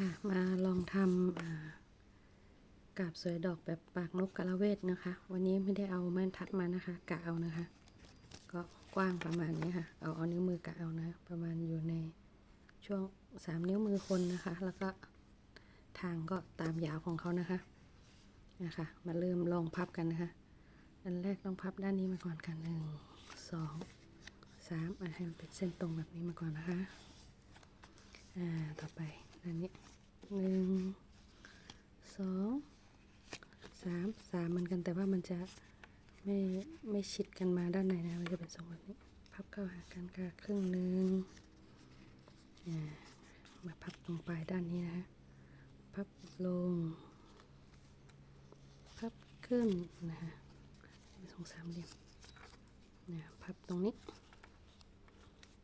ค่ะมาลองทำอ่ากาบสวยดอกแบบปากนกกระเวทนะคะ วันนี้ไม่ได้เอาแม่นทัดมานะคะ กะเอานะคะ ก็กว้างประมาณนี้ค่ะ เอาเอานิ้วมือกะเอานะ ประมาณอยู่ในช่วงสามนิ้วมือคนนะคะ แล้วก็ทางก็ตามยาวของเขานะคะนะคะมาเริ่มลองพับกันนะคะ อันแรกลองพับด้านนี้มาก่อนกันหนึ่งสองสามอะให้มันเป็นเส้นตรงแบบนี้มาก่อนนะคะ อ่า ต่อไป ด้านนี้หนึ่งสองสามสามเหมือนกันแต่ว่ามันจะไม่ไม่ชิดกันมาด้านในนะ มันจะเป็นทรงแบบนี้ พับเข้าหากันค่ะครึ่งหนึ่งอ่มาพับตรงปลายด้านนี้นะฮะพับลง พับขึ้นนะฮะเป็นทรงสามเหลี่ยมนะพับตรงนี้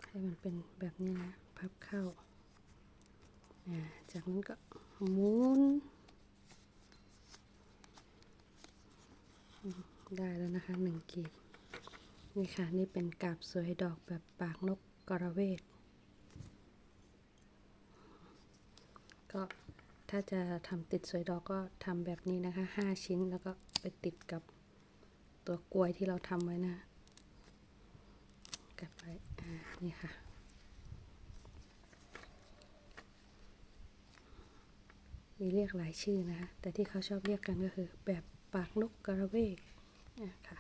ให้มันเป็นแบบนี้นะ พับเข้า จากนั้นก็หมุนได้แล้วนะคะหนึ่งกีบนี่ค่ะ นี่เป็นกาบสวยดอกแบบปากนกกระเวทก็ถ้าจะทำติดสวยดอกก็ทำแบบนี้นะคะห้าชิ้นแล้วก็ไปติดกับตัวกลวยที่เราทำไว้นะกับไว้นี่ค่ะ มีเรียกหลายชื่อนะคะแต่ที่เขาชอบเรียกกันก็คือ แบบปากนกกระเวกนะคะ